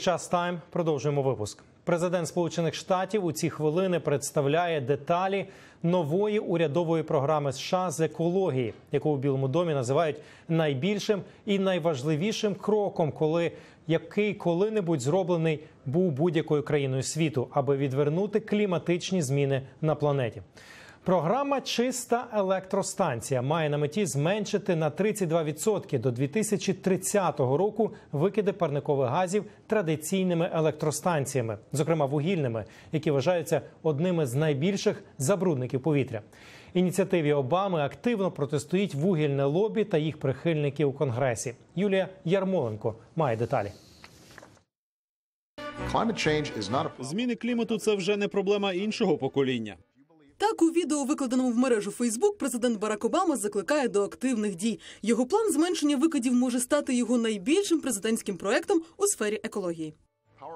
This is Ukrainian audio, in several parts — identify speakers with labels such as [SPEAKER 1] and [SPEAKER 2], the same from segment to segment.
[SPEAKER 1] Час тайм. Продовжуємо випуск. Президент Сполучених Штатів у ці хвилини представляє деталі нової урядової програми США з екології, яку у Білому домі називають найбільшим і найважливішим кроком, коли який коли-небудь зроблений був будь-якою країною світу, аби відвернути кліматичні зміни на планеті. Програма Чиста електростанція має на меті зменшити на 32% до 2030 року викиди парникових газів традиційними електростанціями, зокрема вугільними, які вважаються одними з найбільших забрудників повітря. Ініціативі Обами активно протистоїть вугільне лобі та їх прихильники у конгресі. Юлія Ярмоленко має деталі.
[SPEAKER 2] Зміни клімату це вже не проблема іншого покоління.
[SPEAKER 3] Так, у відео, викладеному в мережу Фейсбук, президент Барак Обама закликає до активних дій. Його план зменшення викидів може стати його найбільшим президентським проектом у сфері екології.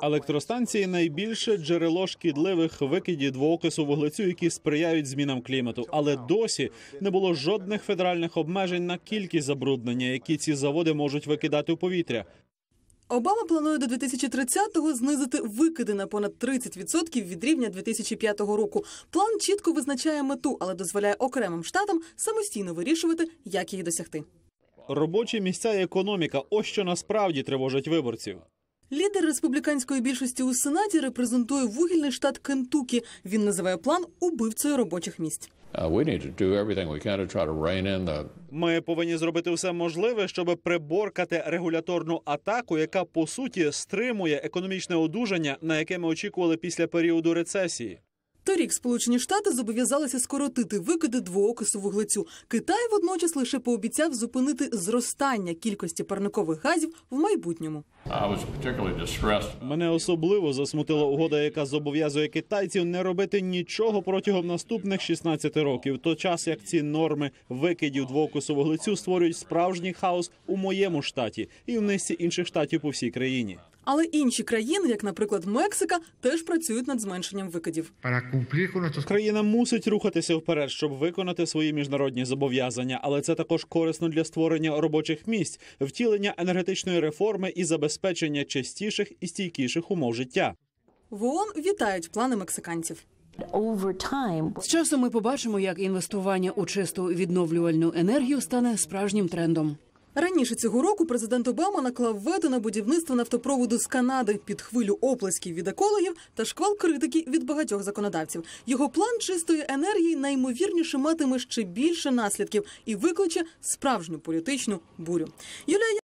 [SPEAKER 2] Електростанції найбільше джерело шкідливих викидів двоокису вуглецю, які сприяють змінам клімату. Але досі не було жодних федеральних обмежень на кількість забруднення, які ці заводи можуть викидати у повітря.
[SPEAKER 3] Обама планує до 2030-го знизити викиди на понад 30% від рівня 2005 року. План чітко визначає мету, але дозволяє окремим штатам самостійно вирішувати, як її досягти.
[SPEAKER 2] Робочі місця і економіка ось що насправді тривожить виборців.
[SPEAKER 3] Лідер республіканської більшості у сенаті репрезентує вугільний штат Кентукі. Він називає план убивцею робочих місць.
[SPEAKER 4] Uh,
[SPEAKER 2] Ми повинні зробити все можливе, щоб приборкати регуляторну атаку, яка по суті стримує економічне одужання, на яке ми очікували після періоду рецесії.
[SPEAKER 3] Торік Сполучені Штати зобов'язалися скоротити викиди двоокису вуглецю. Китай водночас лише пообіцяв зупинити зростання кількості парникових газів в майбутньому.
[SPEAKER 2] Мене особливо засмутила угода, яка зобов'язує китайців не робити нічого протягом наступних 16 років. В той час як ці норми викидів двоокису вуглецю створюють справжній хаос у моєму штаті і в низці інших штатів по всій країні.
[SPEAKER 3] Але інші країни, як, наприклад, Мексика, теж працюють над зменшенням викидів.
[SPEAKER 2] Країна мусить рухатися вперед, щоб виконати свої міжнародні зобов'язання, але це також корисно для створення робочих місць, втілення енергетичної реформи і забезпечення частіших і стійкіших умов життя.
[SPEAKER 3] В ООН вітають плани мексиканців.
[SPEAKER 5] З часом ми побачимо, як інвестування у чисту відновлювальну енергію стане справжнім трендом.
[SPEAKER 3] Раніше цього року президент Обама наклав вето на будівництво нафтопроводу з Канади під хвилю оплесків від екологів та шквал критики від багатьох законодавців. Його план чистої енергії наймовірніше матиме ще більше наслідків і викличе справжню політичну бурю. Юлія